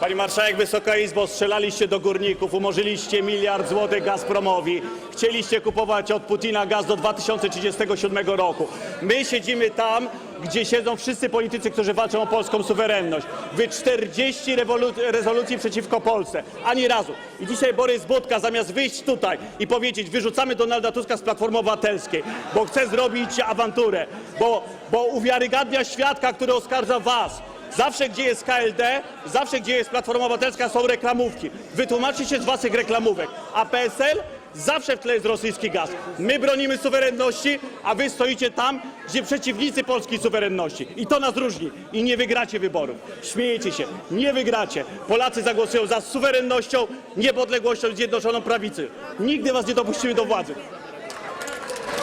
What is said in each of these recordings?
Pani marszałek, Wysoka Izbo, strzelaliście do górników, umorzyliście miliard złotych Gazpromowi, chcieliście kupować od Putina gaz do 2037 roku. My siedzimy tam, gdzie siedzą wszyscy politycy, którzy walczą o polską suwerenność. Wy 40 rewolu- rezolucji przeciwko Polsce, ani razu. I dzisiaj Borys Budka zamiast wyjść tutaj i powiedzieć, wyrzucamy Donalda Tuska z Platformy Obywatelskiej, bo chce zrobić awanturę, bo, bo uwiarygadnia świadka, który oskarża was, Zawsze, gdzie jest KLD, zawsze, gdzie jest Platforma Obywatelska, są reklamówki. Wytłumaczcie się z waszych reklamówek. A PSL zawsze w tle jest rosyjski gaz. My bronimy suwerenności, a wy stoicie tam, gdzie przeciwnicy polskiej suwerenności. I to nas różni. I nie wygracie wyborów. Śmiejecie się. Nie wygracie. Polacy zagłosują za suwerennością, niepodległością zjednoczoną prawicy. Nigdy was nie dopuścimy do władzy.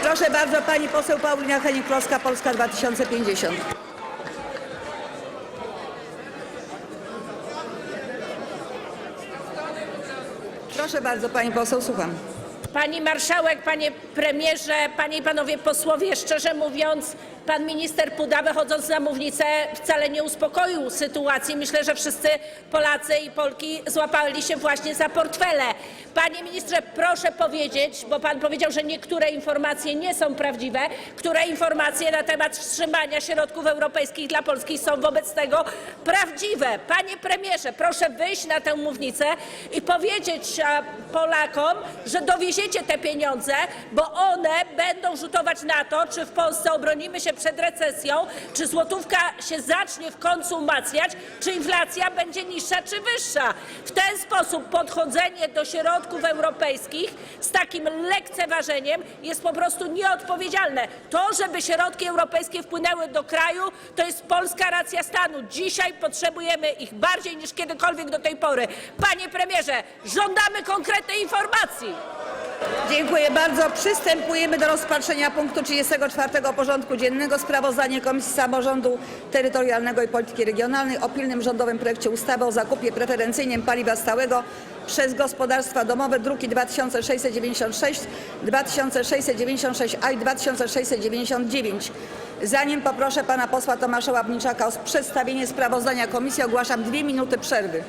Proszę bardzo, pani poseł Paulina Henning-Kloska, Polska 2050. Proszę bardzo, pani poseł, słucham. Pani marszałek, panie premierze, panie i panowie posłowie, szczerze mówiąc, pan minister Puda wychodząc na mównicę wcale nie uspokoił sytuacji. Myślę, że wszyscy Polacy i Polki złapali się właśnie za portfele. Panie ministrze, proszę powiedzieć, bo pan powiedział, że niektóre informacje nie są prawdziwe, które informacje na temat wstrzymania środków europejskich dla Polski są wobec tego prawdziwe. Panie premierze, proszę wyjść na tę mównicę i powiedzieć Polakom, że dowieziecie te pieniądze, bo one będą rzutować na to, czy w Polsce obronimy się przed recesją, czy złotówka się zacznie w końcu umacniać, czy inflacja będzie niższa czy wyższa. W ten sposób podchodzenie do środków europejskich z takim lekceważeniem jest po prostu nieodpowiedzialne. To, żeby środki europejskie wpłynęły do kraju, to jest polska racja stanu. Dzisiaj potrzebujemy ich bardziej niż kiedykolwiek do tej pory. Panie premierze, żądamy konkretnej informacji. Dziękuję bardzo. Przystępujemy do rozpatrzenia punktu 34. porządku dziennego. Sprawozdanie Komisji Samorządu Terytorialnego i Polityki Regionalnej o pilnym rządowym projekcie ustawy o zakupie preferencyjnym paliwa stałego przez gospodarstwa domowe, druki 2696, 2696A i 2699. Zanim poproszę pana posła Tomasza Ławniczaka o przedstawienie sprawozdania komisji, ogłaszam dwie minuty przerwy.